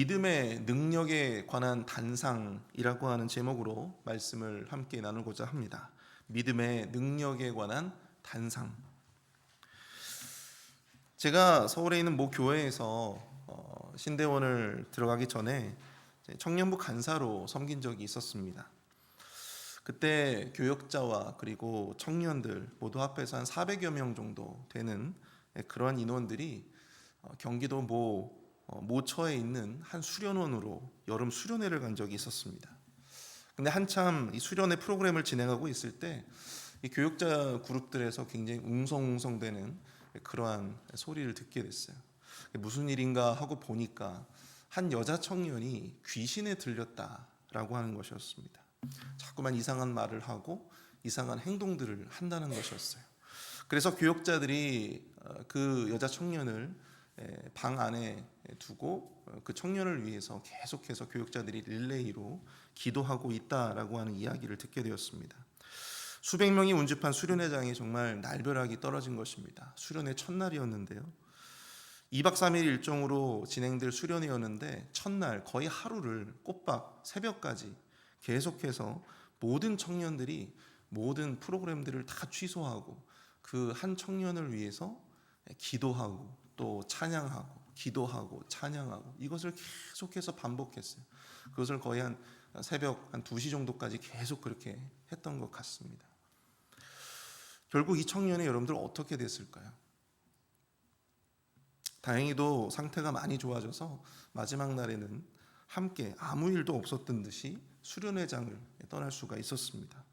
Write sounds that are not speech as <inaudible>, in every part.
믿음의 능력에 관한 단상이라고 하는 제목으로 말씀을 함께 나누고자 합니다. 믿음의 능력에 관한 단상. 제가 서울에 있는 모 교회에서 어, 신대원을 들어가기 전에 청년부 간사로 섬긴 적이 있었습니다. 그때 교역자와 그리고 청년들 모두 합해서 한 400여 명 정도 되는 그러한 인원들이 어, 경기도 모 어, 모처에 있는 한 수련원으로 여름 수련회를 간 적이 있었습니다. 근데 한참 이 수련회 프로그램을 진행하고 있을 때 이 교육자 그룹들에서 굉장히 웅성웅성대는 그러한 소리를 듣게 됐어요. 무슨 일인가 하고 보니까 한 여자 청년이 귀신에 들렸다라고 하는 것이었습니다. 자꾸만 이상한 말을 하고 이상한 행동들을 한다는 것이었어요. 그래서 교육자들이 어, 그 여자 청년을 방 안에 두고 어, 그 청년을 위해서 계속해서 교육자들이 릴레이로 기도하고 있다라고 하는 이야기를 듣게 되었습니다. 수백 명이 운집한 수련회장이 정말 날벼락이 떨어진 것입니다. 수련회 첫날이었는데요. 2박 3일 일정으로 진행될 수련회였는데 첫날 거의 하루를 꼬박 새벽까지 계속해서 모든 청년들이 모든 프로그램들을 다 취소하고 그 한 청년을 위해서 기도하고 또 찬양하고 기도하고 찬양하고 이것을 계속해서 반복했어요. 그것을 거의 한 새벽 한 2시 정도까지 계속 그렇게 했던 것 같습니다. 결국 이 청년의 여러분들 어떻게 됐을까요? 다행히도 상태가 많이 좋아져서 마지막 날에는 함께 아무 일도 없었던 듯이 수련회장을 떠날 수가 있었습니다.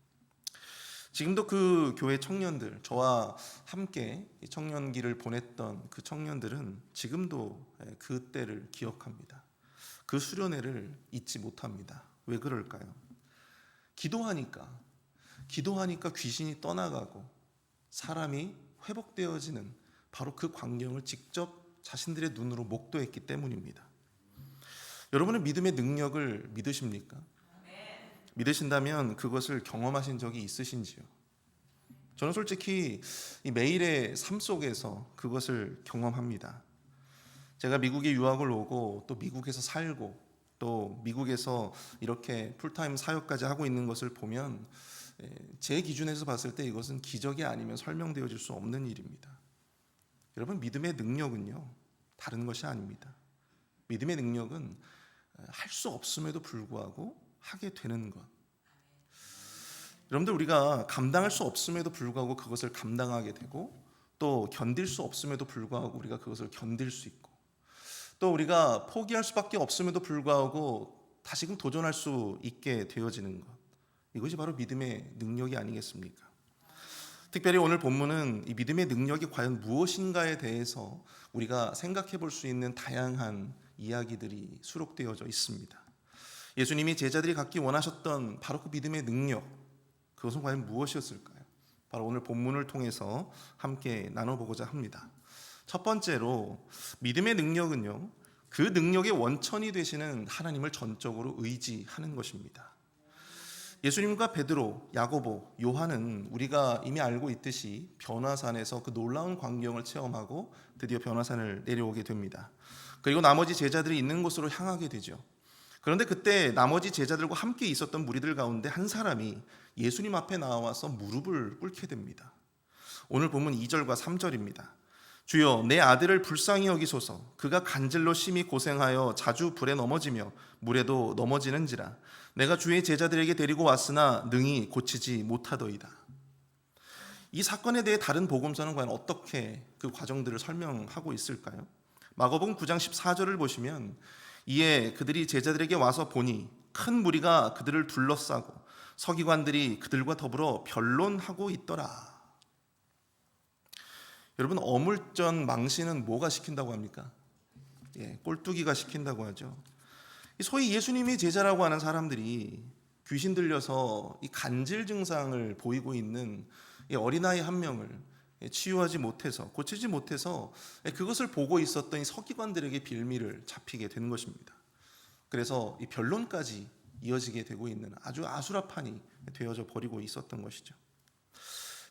지금도 그 교회 청년들, 저와 함께 청년기를 보냈던 그 청년들은 지금도 그 때를 기억합니다. 그 수련회를 잊지 못합니다. 왜 그럴까요? 기도하니까, 기도하니까 귀신이 떠나가고 사람이 회복되어지는 바로 그 광경을 직접 자신들의 눈으로 목도했기 때문입니다. 여러분은 믿음의 능력을 믿으십니까? 믿으신다면 그것을 경험하신 적이 있으신지요? 저는 솔직히 이 매일의 삶 속에서 그것을 경험합니다. 제가 미국에 유학을 오고 또 미국에서 살고 또 미국에서 이렇게 풀타임 사역까지 하고 있는 것을 보면 제 기준에서 봤을 때 이것은 기적이 아니면 설명되어질 수 없는 일입니다. 여러분 믿음의 능력은요 다른 것이 아닙니다. 믿음의 능력은 할 수 없음에도 불구하고 하게 되는 것. 여러분들 우리가 감당할 수 없음에도 불구하고 그것을 감당하게 되고 또 견딜 수 없음에도 불구하고 우리가 그것을 견딜 수 있고 또 우리가 포기할 수밖에 없음에도 불구하고 다시금 도전할 수 있게 되어지는 것. 이것이 바로 믿음의 능력이 아니겠습니까? 특별히 오늘 본문은 이 믿음의 능력이 과연 무엇인가에 대해서 우리가 생각해 볼 수 있는 다양한 이야기들이 수록되어져 있습니다. 예수님이 제자들이 갖기 원하셨던 바로 그 믿음의 능력, 그것은 과연 무엇이었을까요? 바로 오늘 본문을 통해서 함께 나눠보고자 합니다. 첫 번째로 믿음의 능력은요, 그 능력의 원천이 되시는 하나님을 전적으로 의지하는 것입니다. 예수님과 베드로, 야고보, 요한은 우리가 이미 알고 있듯이 변화산에서 그 놀라운 광경을 체험하고 드디어 변화산을 내려오게 됩니다. 그리고 나머지 제자들이 있는 곳으로 향하게 되죠. 그런데 그때 나머지 제자들과 함께 있었던 무리들 가운데 한 사람이 예수님 앞에 나와서 무릎을 꿇게 됩니다. 오늘 보면 2절과 3절입니다. 주여 내 아들을 불쌍히 여기소서 그가 간질로 심히 고생하여 자주 불에 넘어지며 물에도 넘어지는지라 내가 주의 제자들에게 데리고 왔으나 능히 고치지 못하더이다. 이 사건에 대해 다른 복음서는 과연 어떻게 그 과정들을 설명하고 있을까요? 마가복음 9장 14절을 보시면 이에 그들이 제자들에게 와서 보니 큰 무리가 그들을 둘러싸고 서기관들이 그들과 더불어 변론하고 있더라. 여러분 어물전 망신은 뭐가 시킨다고 합니까? 예, 꼴뚜기가 시킨다고 하죠. 소위 예수님이 제자라고 하는 사람들이 귀신 들려서 이 간질 증상을 보이고 있는 어린아이 한 명을 치유하지 못해서 고치지 못해서 그것을 보고 있었던 서기관들에게 빌미를 잡히게 되는 것입니다. 그래서 이 변론까지 이어지게 되고 있는 아주 아수라판이 되어져 버리고 있었던 것이죠.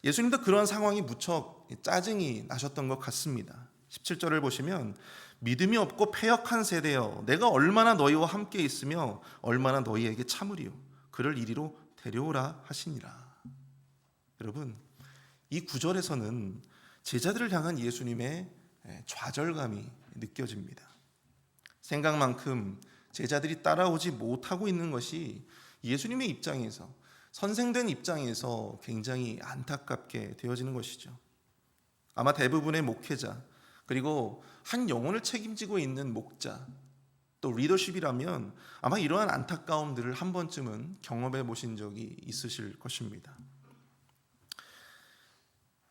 예수님도 그런 상황이 무척 짜증이 나셨던 것 같습니다. 17절을 보시면 믿음이 없고 패역한 세대여 내가 얼마나 너희와 함께 있으며 얼마나 너희에게 참으리요 그를 이리로 데려오라 하시니라. 여러분 이 구절에서는 제자들을 향한 예수님의 좌절감이 느껴집니다. 생각만큼 제자들이 따라오지 못하고 있는 것이 예수님의 입장에서 선생된 입장에서 굉장히 안타깝게 되어지는 것이죠. 아마 대부분의 목회자 그리고 한 영혼을 책임지고 있는 목자 또 리더십이라면 아마 이러한 안타까움들을 한 번쯤은 경험해 보신 적이 있으실 것입니다.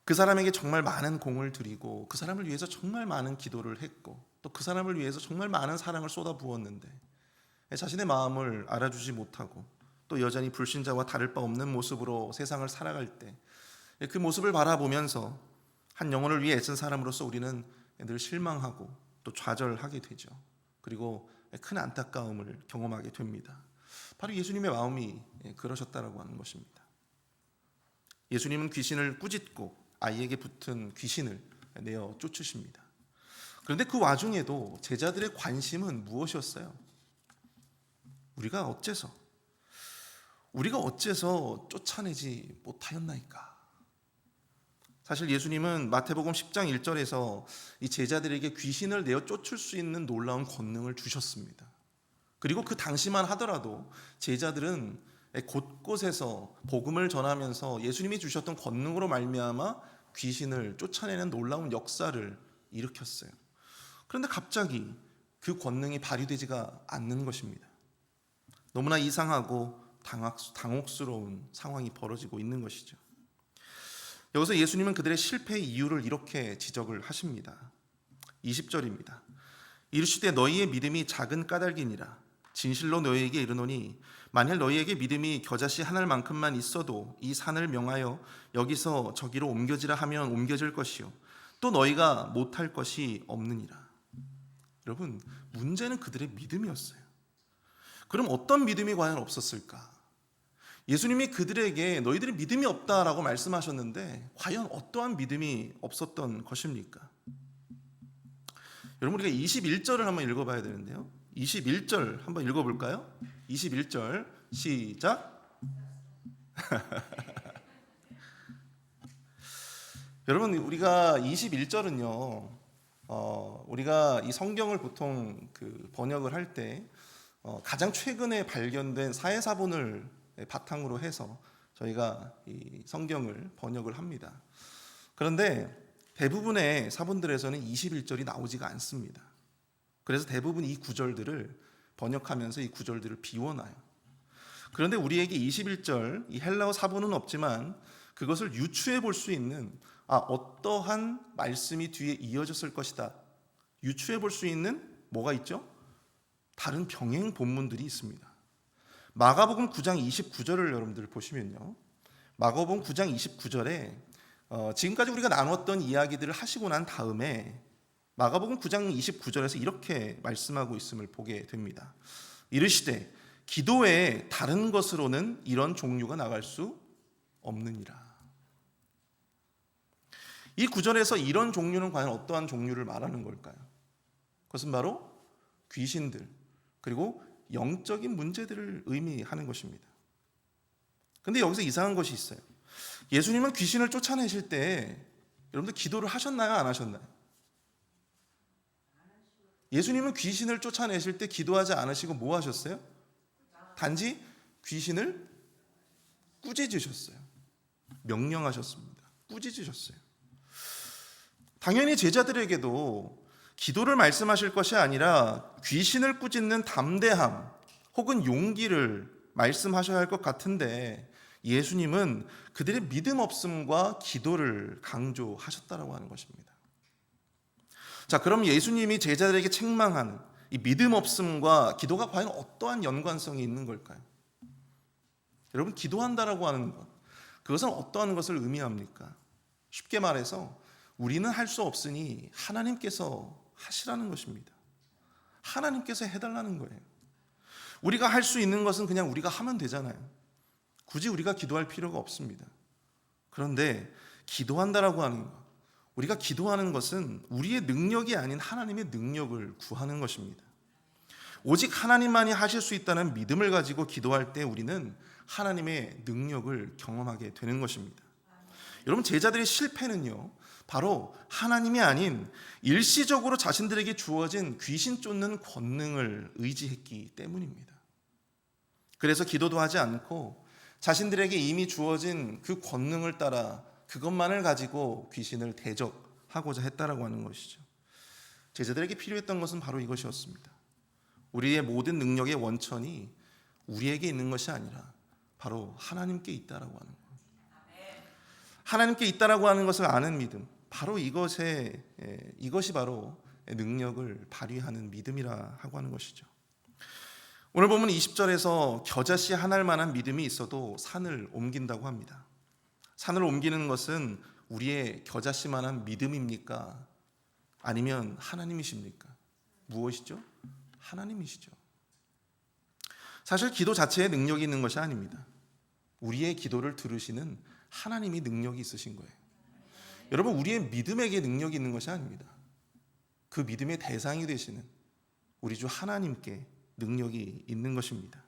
그 사람에게 정말 많은 공을 들이고 그 사람을 위해서 정말 많은 기도를 했고 또 그 사람을 위해서 정말 많은 사랑을 쏟아 부었는데 자신의 마음을 알아주지 못하고 또 여전히 불신자와 다를 바 없는 모습으로 세상을 살아갈 때 그 모습을 바라보면서 한 영혼을 위해 애쓴 사람으로서 우리는 늘 실망하고 또 좌절하게 되죠. 그리고 큰 안타까움을 경험하게 됩니다. 바로 예수님의 마음이 그러셨다라고 하는 것입니다. 예수님은 귀신을 꾸짖고 아이에게 붙은 귀신을 내어 쫓으십니다. 그런데 그 와중에도 제자들의 관심은 무엇이었어요? 우리가 어째서 우리가 어째서 쫓아내지 못하였나이까? 사실 예수님은 마태복음 10장 1절에서 이 제자들에게 귀신을 내어 쫓을 수 있는 놀라운 권능을 주셨습니다. 그리고 그 당시만 하더라도 제자들은 곳곳에서 복음을 전하면서 예수님이 주셨던 권능으로 말미암아 귀신을 쫓아내는 놀라운 역사를 일으켰어요. 그런데 갑자기 그 권능이 발휘되지가 않는 것입니다. 너무나 이상하고 당혹스러운 상황이 벌어지고 있는 것이죠. 여기서 예수님은 그들의 실패의 이유를 이렇게 지적을 하십니다. 20절입니다. 이르시되 너희의 믿음이 작은 까닭이니라 진실로 너희에게 이르노니 만일 너희에게 믿음이 겨자씨 하늘만큼만 있어도 이 산을 명하여 여기서 저기로 옮겨지라 하면 옮겨질 것이요 또 너희가 못할 것이 없느니라. 여러분 문제는 그들의 믿음이었어요. 그럼 어떤 믿음이 과연 없었을까? 예수님이 그들에게 너희들이 믿음이 없다라고 말씀하셨는데 과연 어떠한 믿음이 없었던 것입니까? 여러분 우리가 21절을 한번 읽어봐야 되는데요. 21절 한번 읽어볼까요? 21절 시작. <laughs> 여러분 우리가 21절은요. 어, 우리가 이 성경을 보통 그 번역을 할때 어, 가장 최근에 발견된 사회사본을 바탕으로 해서 저희가 이 성경을 번역을 합니다. 그런데 대부분의 사본들에서는 21절이 나오지가 않습니다. 그래서 대부분 이 구절들을 번역하면서 이 구절들을 비워놔요. 그런데 우리에게 21절 이 헬라어 사본은 없지만 그것을 유추해 볼 수 있는 아 어떠한 말씀이 뒤에 이어졌을 것이다. 유추해 볼 수 있는 뭐가 있죠? 다른 병행 본문들이 있습니다. 마가복음 9장 29절을 여러분들 보시면요. 마가복음 9장 29절에 어, 지금까지 우리가 나눴던 이야기들을 하시고 난 다음에 마가복음 9장 29절에서 이렇게 말씀하고 있음을 보게 됩니다. 이르시되 기도에 다른 것으로는 이런 종류가 나갈 수 없느니라. 이 구절에서 이런 종류는 과연 어떠한 종류를 말하는 걸까요? 그것은 바로 귀신들 그리고 영적인 문제들을 의미하는 것입니다. 근데 여기서 이상한 것이 있어요. 예수님은 귀신을 쫓아내실 때 여러분들 기도를 하셨나요? 안 하셨나요? 예수님은 귀신을 쫓아내실 때 기도하지 않으시고 뭐 하셨어요? 단지 귀신을 꾸짖으셨어요. 명령하셨습니다. 꾸짖으셨어요. 당연히 제자들에게도 기도를 말씀하실 것이 아니라 귀신을 꾸짖는 담대함 혹은 용기를 말씀하셔야 할 것 같은데 예수님은 그들의 믿음 없음과 기도를 강조하셨다라고 하는 것입니다. 자, 그럼 예수님이 제자들에게 책망하는 이 믿음 없음과 기도가 과연 어떠한 연관성이 있는 걸까요? 여러분, 기도한다라고 하는 것, 그것은 어떠한 것을 의미합니까? 쉽게 말해서 우리는 할 수 없으니 하나님께서 하시라는 것입니다. 하나님께서 해달라는 거예요. 우리가 할 수 있는 것은 그냥 우리가 하면 되잖아요. 굳이 우리가 기도할 필요가 없습니다. 그런데 기도한다라고 하는 것, 우리가 기도하는 것은 우리의 능력이 아닌 하나님의 능력을 구하는 것입니다. 오직 하나님만이 하실 수 있다는 믿음을 가지고 기도할 때 우리는 하나님의 능력을 경험하게 되는 것입니다. 여러분 제자들의 실패는요. 바로 하나님이 아닌 일시적으로 자신들에게 주어진 귀신 쫓는 권능을 의지했기 때문입니다. 그래서 기도도 하지 않고 자신들에게 이미 주어진 그 권능을 따라 그것만을 가지고 귀신을 대적하고자 했다라고 하는 것이죠. 제자들에게 필요했던 것은 바로 이것이었습니다. 우리의 모든 능력의 원천이 우리에게 있는 것이 아니라 바로 하나님께 있다라고 하는 것. 하나님께 있다라고 하는 것을 아는 믿음. 바로 이것에 이것이 바로 능력을 발휘하는 믿음이라 하고 하는 것이죠. 오늘 보면 20절에서 겨자씨 하나일 만한 믿음이 있어도 산을 옮긴다고 합니다. 산을 옮기는 것은 우리의 겨자씨만한 믿음입니까? 아니면 하나님이십니까? 무엇이죠? 하나님이시죠. 사실 기도 자체에 능력이 있는 것이 아닙니다. 우리의 기도를 들으시는 하나님이 능력이 있으신 거예요. 여러분, 우리의 믿음에게 능력이 있는 것이 아닙니다. 그 믿음의 대상이 되시는 우리 주 하나님께 능력이 있는 것입니다.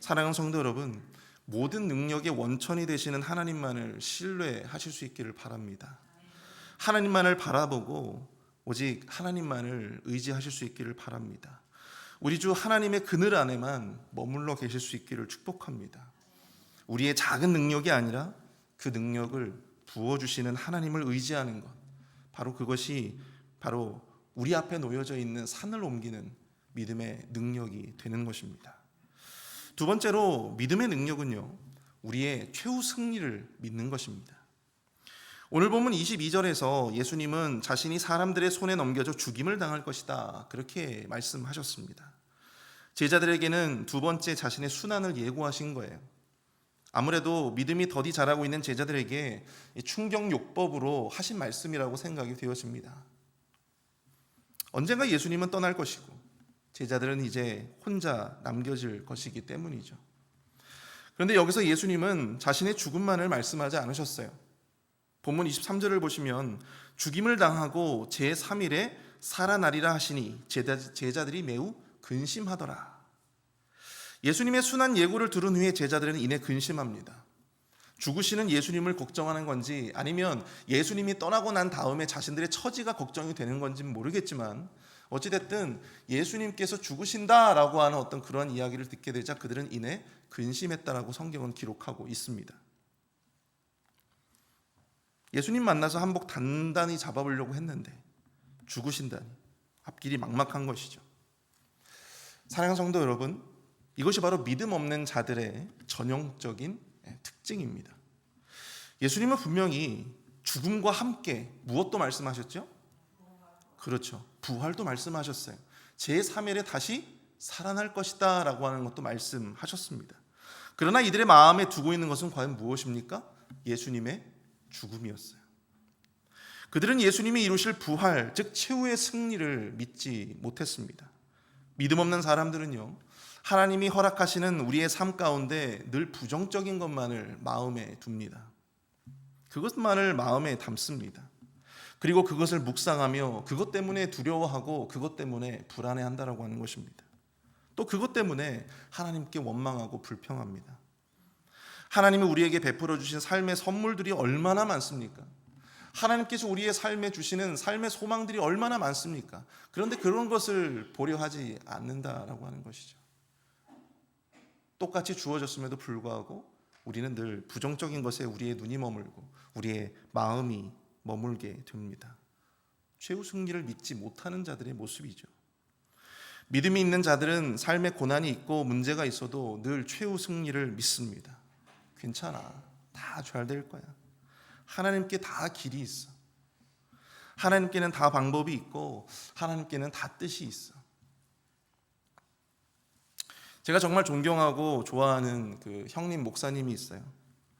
사랑하는 성도 여러분, 모든 능력의 원천이 되시는 하나님만을 신뢰하실 수 있기를 바랍니다. 하나님만을 바라보고 오직 하나님만을 의지하실 수 있기를 바랍니다. 우리 주 하나님의 그늘 안에만 머물러 계실 수 있기를 축복합니다. 우리의 작은 능력이 아니라 그 능력을 부어주시는 하나님을 의지하는 것. 바로 그것이 바로 우리 앞에 놓여져 있는 산을 옮기는 믿음의 능력이 되는 것입니다. 두 번째로 믿음의 능력은요, 우리의 최후 승리를 믿는 것입니다. 오늘 보면 22절에서 예수님은 자신이 사람들의 손에 넘겨져 죽임을 당할 것이다. 그렇게 말씀하셨습니다. 제자들에게는 두 번째 자신의 순환을 예고하신 거예요. 아무래도 믿음이 더디 자라고 있는 제자들에게 충격요법으로 하신 말씀이라고 생각이 되어집니다. 언젠가 예수님은 떠날 것이고 제자들은 이제 혼자 남겨질 것이기 때문이죠. 그런데 여기서 예수님은 자신의 죽음만을 말씀하지 않으셨어요. 본문 23절을 보시면 죽임을 당하고 제3일에 살아나리라 하시니 제자들이 매우 근심하더라. 예수님의 순한 예고를 들은 후에 제자들은 이내 근심합니다. 죽으시는 예수님을 걱정하는 건지 아니면 예수님이 떠나고 난 다음에 자신들의 처지가 걱정이 되는 건지는 모르겠지만 어찌됐든 예수님께서 죽으신다라고 하는 어떤 그런 이야기를 듣게 되자 그들은 이내 근심했다라고 성경은 기록하고 있습니다. 예수님 만나서 한복 단단히 잡아보려고 했는데 죽으신다니 앞길이 막막한 것이죠. 사랑하는 성도 여러분, 이것이 바로 믿음 없는 자들의 전형적인 특징입니다. 예수님은 분명히 죽음과 함께 무엇도 말씀하셨죠? 그렇죠. 부활도 말씀하셨어요. 제3일에 다시 살아날 것이다 라고 하는 것도 말씀하셨습니다. 그러나 이들의 마음에 두고 있는 것은 과연 무엇입니까? 예수님의 죽음이었어요. 그들은 예수님이 이루실 부활, 즉 최후의 승리를 믿지 못했습니다. 믿음 없는 사람들은요, 하나님이 허락하시는 우리의 삶 가운데 늘 부정적인 것만을 마음에 둡니다. 그것만을 마음에 담습니다. 그리고 그것을 묵상하며 그것 때문에 두려워하고 그것 때문에 불안해한다라고 하는 것입니다. 또 그것 때문에 하나님께 원망하고 불평합니다. 하나님이 우리에게 베풀어 주신 삶의 선물들이 얼마나 많습니까? 하나님께서 우리의 삶에 주시는 삶의 소망들이 얼마나 많습니까? 그런데 그런 것을 보려 하지 않는다라고 하는 것이죠. 똑같이 주어졌음에도 불구하고 우리는 늘 부정적인 것에 우리의 눈이 머물고 우리의 마음이 머물게 됩니다. 최후 승리를 믿지 못하는 자들의 모습이죠. 믿음이 있는 자들은 삶에 고난이 있고 문제가 있어도 늘 최후 승리를 믿습니다. 괜찮아. 다 잘 될 거야. 하나님께 다 길이 있어. 하나님께는 다 방법이 있고 하나님께는 다 뜻이 있어. 제가 정말 존경하고 좋아하는 그 형님 목사님이 있어요.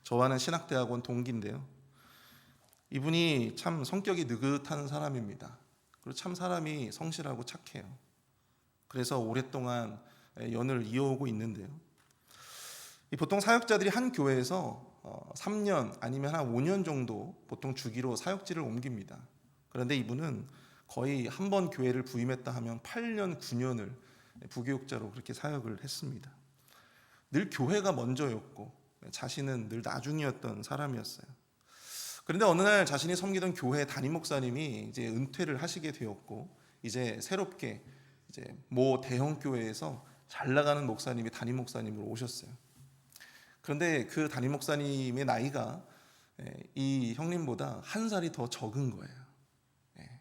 저와는 신학대학원 동기인데요. 이분이 참 성격이 느긋한 사람입니다. 그리고 참 사람이 성실하고 착해요. 그래서 오랫동안 연을 이어오고 있는데요. 이 보통 사역자들이 한 교회에서 어, 3년 아니면 한 5년 정도 보통 주기로 사역지를 옮깁니다. 그런데 이분은 거의 한 번 교회를 부임했다 하면 8년, 9년을 부교육자로 그렇게 사역을 했습니다. 늘 교회가 먼저였고 자신은 늘 나중이었던 사람이었어요. 그런데 어느 날 자신이 섬기던 교회 담임 목사님이 이제 은퇴를 하시게 되었고 이제 새롭게 이제 모 대형 교회에서 잘 나가는 목사님이 담임 목사님으로 오셨어요. 그런데 그 담임 목사님의 나이가 예, 이 형님보다 한 살이 더 적은 거예요. 예,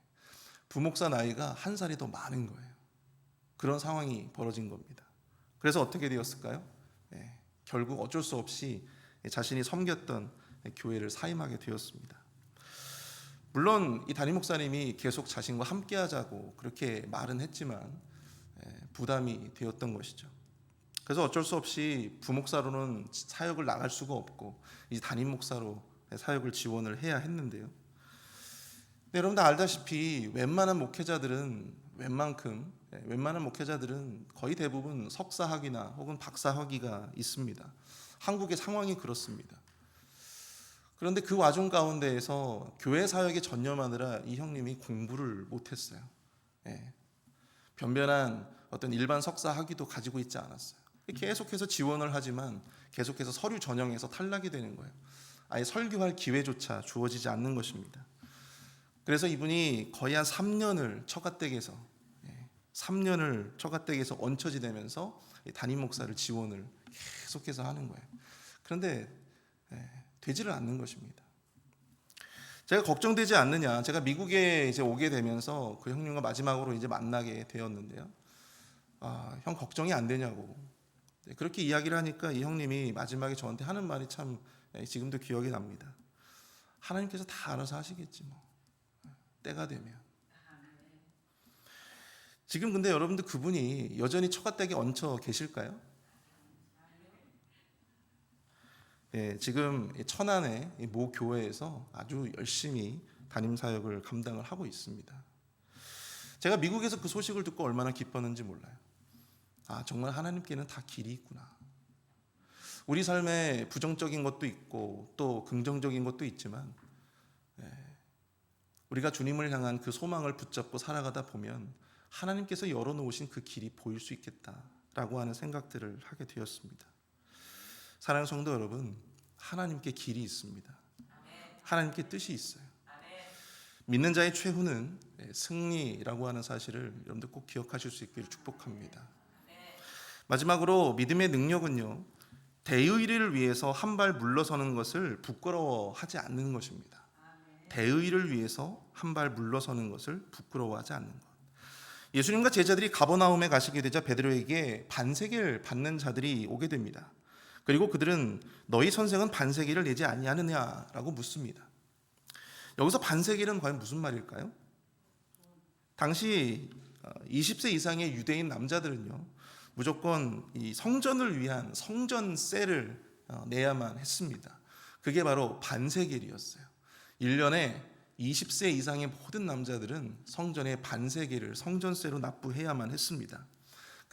부목사 나이가 한 살이 더 많은 거예요. 그런 상황이 벌어진 겁니다. 그래서 어떻게 되었을까요? 예, 결국 어쩔 수 없이 자신이 섬겼던 교회를 사임하게 되었습니다. 물론 이 담임 목사님이 계속 자신과 함께하자고 그렇게 말은 했지만 예, 부담이 되었던 것이죠. 그래서 어쩔 수 없이 부목사로는 사역을 나갈 수가 없고 이 담임 목사로 사역을 지원을 해야 했는데요. 네, 여러분 다 알다시피 웬만한 목회자들은 웬만큼 예, 웬만한 목회자들은 거의 대부분 석사학위나 혹은 박사학위가 있습니다. 한국의 상황이 그렇습니다. 그런데 그 와중 가운데에서 교회 사역에 전념하느라 이 형님이 공부를 못했어요. 예. 변변한 어떤 일반 석사 학위도 가지고 있지 않았어요. 계속해서 지원을 하지만 계속해서 서류 전형에서 탈락이 되는 거예요. 아예 설교할 기회조차 주어지지 않는 것입니다. 그래서 이분이 거의 한 3년을 처가댁에서 예, 3년을 처가댁에서 얹혀 지내면서 담임 목사를 지원을 계속해서 하는 거예요. 그런데 예, 되지를 않는 것입니다. 제가 걱정되지 않느냐. 제가 미국에 이제 오게 되면서 그 형님과 마지막으로 이제 만나게 되었는데요. 아, 형 걱정이 안 되냐고. 네, 그렇게 이야기를 하니까 이 형님이 마지막에 저한테 하는 말이 참 예, 지금도 기억이 납니다. 하나님께서 다 알아서 하시겠지 뭐. 때가 되면. 지금 근데 여러분들 그분이 여전히 처가댁에 얹혀 계실까요? 예, 지금 천안의 모 교회에서 아주 열심히 담임 사역을 감당을 하고 있습니다. 제가 미국에서 그 소식을 듣고 얼마나 기뻤는지 몰라요. 아, 정말 하나님께는 다 길이 있구나. 우리 삶에 부정적인 것도 있고 또 긍정적인 것도 있지만 예, 우리가 주님을 향한 그 소망을 붙잡고 살아가다 보면 하나님께서 열어놓으신 그 길이 보일 수 있겠다라고 하는 생각들을 하게 되었습니다. 사랑하는 성도 여러분, 하나님께 길이 있습니다. 하나님께 뜻이 있어요. 믿는 자의 최후는 승리라고 하는 사실을 여러분들 꼭 기억하실 수 있기를 축복합니다. 마지막으로 믿음의 능력은요, 대의를 위해서 한 발 물러서는 것을 부끄러워하지 않는 것입니다. 대의를 위해서 한 발 물러서는 것을 부끄러워하지 않는 것. 예수님과 제자들이 가버나움에 가시게 되자 베드로에게 반세계를 받는 자들이 오게 됩니다. 그리고 그들은 너희 선생은 반세기를 내지 아니하느냐라고 묻습니다. 여기서 반세기는 과연 무슨 말일까요? 당시 20세 이상의 유대인 남자들은요 무조건 이 성전을 위한 성전세를 어, 내야만 했습니다. 그게 바로 반세겔이었어요. 1년에 20세 이상의 모든 남자들은 성전의 반세겔을 성전세로 납부해야만 했습니다.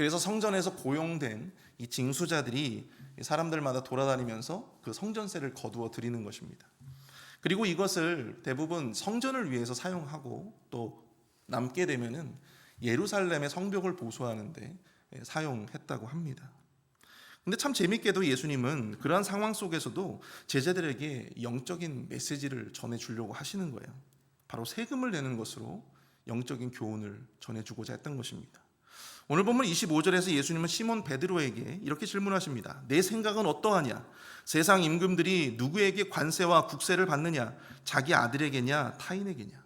그래서 성전에서 고용된 이 징수자들이 사람들마다 돌아다니면서 그 성전세를 거두어 드리는 것입니다. 그리고 이것을 대부분 성전을 위해서 사용하고 또 남게 되면은 예루살렘의 성벽을 보수하는데 사용했다고 합니다. 근데 참 재밌게도 예수님은 그러한 상황 속에서도 제자들에게 영적인 메시지를 전해 주려고 하시는 거예요. 바로 세금을 내는 것으로 영적인 교훈을 전해 주고자 했던 것입니다. 오늘 본문 25절에서 예수님은 시몬 베드로에게 이렇게 질문하십니다. 내 생각은 어떠하냐? 세상 임금들이 누구에게 관세와 국세를 받느냐? 자기 아들에게냐? 타인에게냐?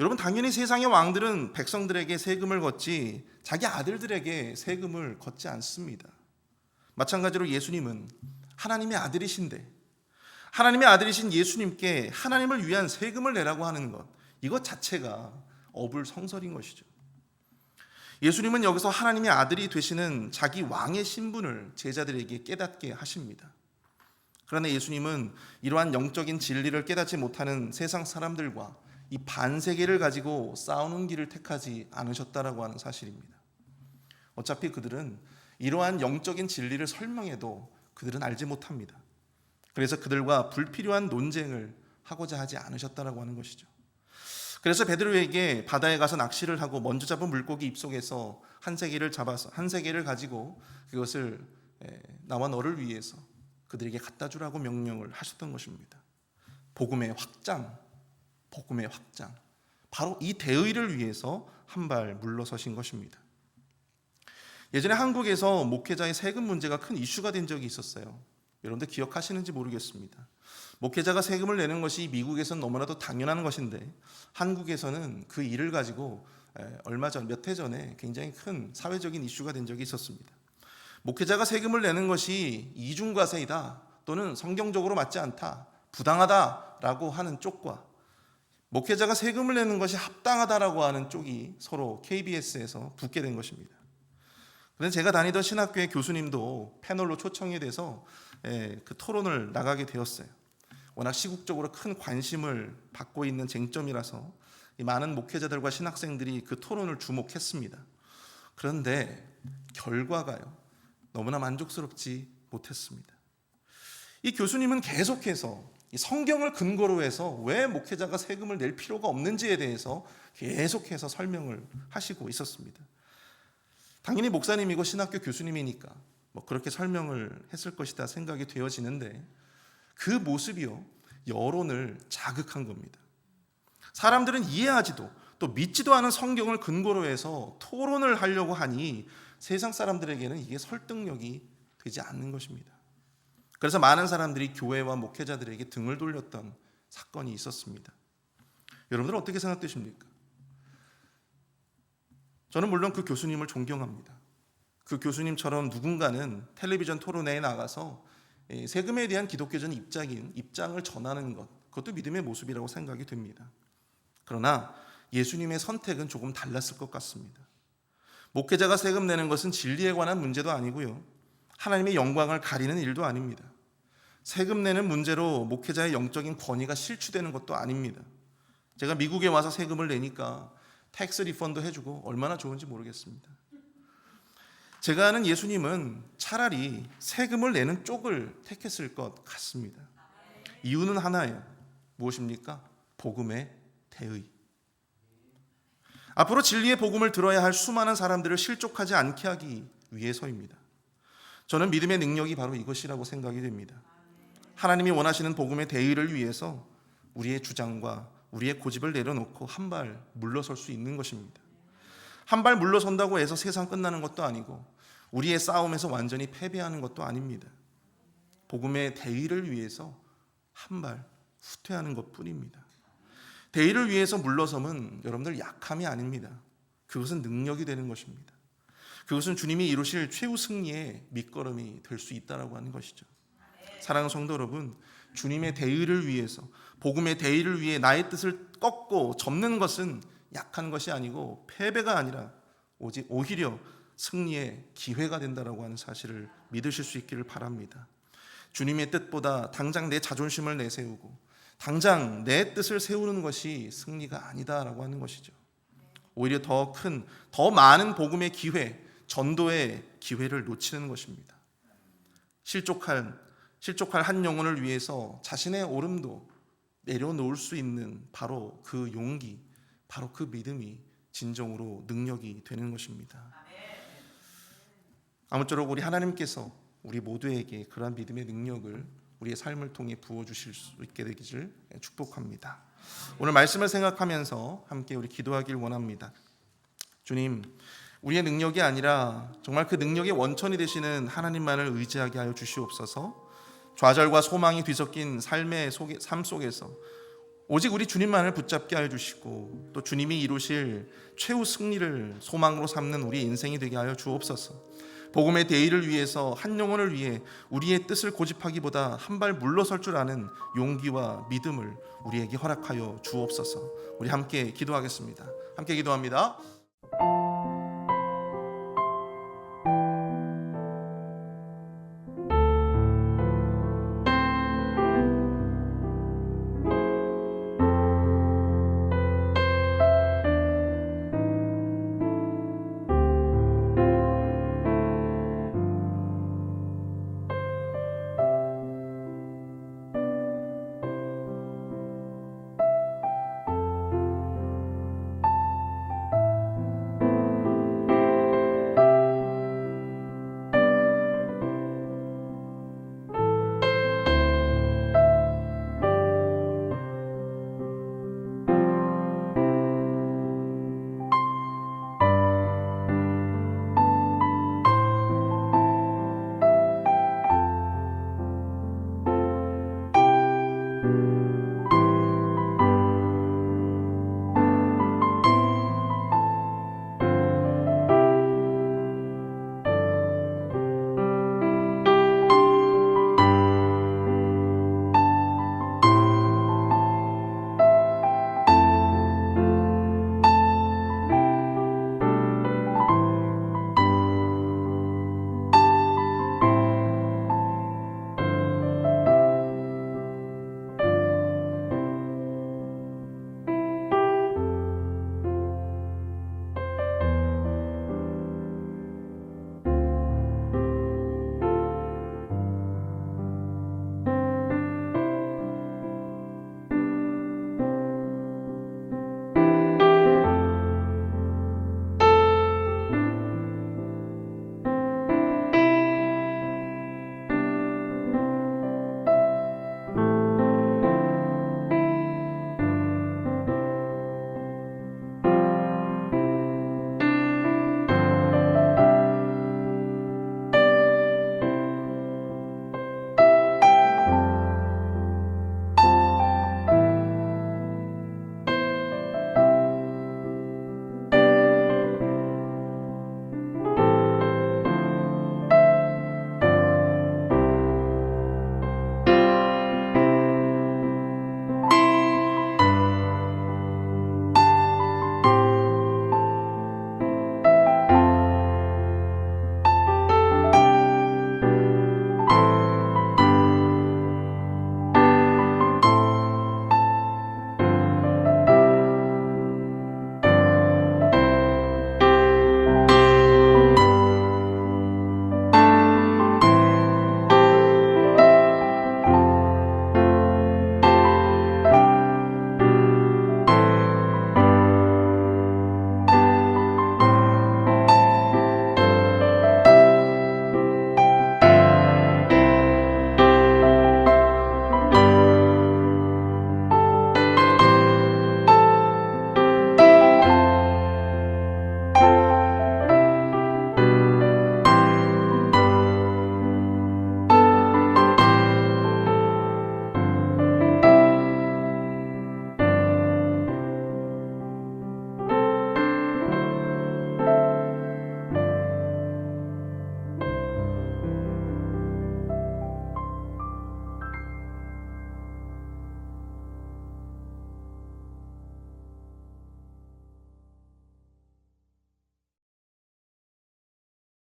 여러분 당연히 세상의 왕들은 백성들에게 세금을 걷지 자기 아들들에게 세금을 걷지 않습니다. 마찬가지로 예수님은 하나님의 아들이신데 하나님의 아들이신 예수님께 하나님을 위한 세금을 내라고 하는 것 이것 자체가 어불성설인 것이죠. 예수님은 여기서 하나님의 아들이 되시는 자기 왕의 신분을 제자들에게 깨닫게 하십니다. 그러나 예수님은 이러한 영적인 진리를 깨닫지 못하는 세상 사람들과 이 반세계를 가지고 싸우는 길을 택하지 않으셨다라고 하는 사실입니다. 어차피 그들은 이러한 영적인 진리를 설명해도 그들은 알지 못합니다. 그래서 그들과 불필요한 논쟁을 하고자 하지 않으셨다라고 하는 것이죠. 그래서 베드로에게 바다에 가서 낚시를 하고 먼저 잡은 물고기 입속에서 한 세개를 잡아서 한 세개를 가지고 그것을 에, 나와 너를 위해서 그들에게 갖다 주라고 명령을 하셨던 것입니다. 복음의 확장, 복음의 확장. 바로 이 대의를 위해서 한 발 물러서신 것입니다. 예전에 한국에서 목회자의 세금 문제가 큰 이슈가 된 적이 있었어요. 여러분들 기억하시는지 모르겠습니다. 목회자가 세금을 내는 것이 미국에서는 너무나도 당연한 것인데 한국에서는 그 일을 가지고 에, 얼마 전 몇 해 전에 굉장히 큰 사회적인 이슈가 된 적이 있었습니다. 목회자가 세금을 내는 것이 이중과세이다 또는 성경적으로 맞지 않다 부당하다라고 하는 쪽과 목회자가 세금을 내는 것이 합당하다라고 하는 쪽이 서로 KBS에서 붙게 된 것입니다. 그런데 제가 다니던 신학교의 교수님도 패널로 초청이 돼서 예, 그 토론을 나가게 되었어요. 워낙 시국적으로 큰 관심을 받고 있는 쟁점이라서 이 많은 목회자들과 신학생들이 그 토론을 주목했습니다. 그런데 결과가요 너무나 만족스럽지 못했습니다. 이 교수님은 계속해서 이 성경을 근거로 해서 왜 목회자가 세금을 낼 필요가 없는지에 대해서 계속해서 설명을 하시고 있었습니다. 당연히 목사님이고 신학교 교수님이니까 뭐 그렇게 설명을 했을 것이다 생각이 되어지는데 그 모습이요 여론을 자극한 겁니다. 사람들은 이해하지도 또 믿지도 않은 성경을 근거로 해서 토론을 하려고 하니 세상 사람들에게는 이게 설득력이 되지 않는 것입니다. 그래서 많은 사람들이 교회와 목회자들에게 등을 돌렸던 사건이 있었습니다. 여러분들 어떻게 생각되십니까? 저는 물론 그 교수님을 존경합니다. 그 교수님처럼 누군가는 텔레비전 토론회에 나가서 세금에 대한 기독교적 입장인 입장을 전하는 것 그것도 믿음의 모습이라고 생각이 됩니다. 그러나 예수님의 선택은 조금 달랐을 것 같습니다. 목회자가 세금 내는 것은 진리에 관한 문제도 아니고요. 하나님의 영광을 가리는 일도 아닙니다. 세금 내는 문제로 목회자의 영적인 권위가 실추되는 것도 아닙니다. 제가 미국에 와서 세금을 내니까 텍스 리펀드 해주고 얼마나 좋은지 모르겠습니다. 제가 아는 예수님은 차라리 세금을 내는 쪽을 택했을 것 같습니다. 이유는 하나예요. 무엇입니까? 복음의 대의. 앞으로 진리의 복음을 들어야 할 수많은 사람들을 실족하지 않게 하기 위해서입니다. 저는 믿음의 능력이 바로 이것이라고 생각이 됩니다. 하나님이 원하시는 복음의 대의를 위해서 우리의 주장과 우리의 고집을 내려놓고 한 발 물러설 수 있는 것입니다. 한 발 물러선다고 해서 세상 끝나는 것도 아니고 우리의 싸움에서 완전히 패배하는 것도 아닙니다. 복음의 대의를 위해서 한 발 후퇴하는 것 뿐입니다. 대의를 위해서 물러섬은 여러분들 약함이 아닙니다. 그것은 능력이 되는 것입니다. 그것은 주님이 이루실 최후 승리의 밑거름이 될 수 있다라고 하는 것이죠. 사랑하는 성도 여러분, 주님의 대의를 위해서 복음의 대의를 위해 나의 뜻을 꺾고 접는 것은 약한 것이 아니고 패배가 아니라 오직 오히려 승리의 기회가 된다라고 하는 사실을 믿으실 수 있기를 바랍니다. 주님의 뜻보다 당장 내 자존심을 내세우고 당장 내 뜻을 세우는 것이 승리가 아니다라고 하는 것이죠. 오히려 더 큰, 더 많은 복음의 기회, 전도의 기회를 놓치는 것입니다. 실족한 실족할 한 영혼을 위해서 자신의 오름도 내려놓을 수 있는 바로 그 용기, 바로 그 믿음이 진정으로 능력이 되는 것입니다. 아무쪼록 우리 하나님께서 우리 모두에게 그러한 믿음의 능력을 우리의 삶을 통해 부어 주실 수 있게 되기를 축복합니다. 오늘 말씀을 생각하면서 함께 우리 기도하길 원합니다. 주님, 우리의 능력이 아니라 정말 그 능력의 원천이 되시는 하나님만을 의지하게 하여 주시옵소서. 좌절과 소망이 뒤섞인 삶의 속에, 삶 속에서 오직 우리 주님만을 붙잡게 하여 주시고 또 주님이 이루실 최후 승리를 소망으로 삼는 우리 인생이 되게 하여 주옵소서. 복음의 대의를 위해서 한 영혼을 위해 우리의 뜻을 고집하기보다 한 발 물러설 줄 아는 용기와 믿음을 우리에게 허락하여 주옵소서. 우리 함께 기도하겠습니다. 함께 기도합니다.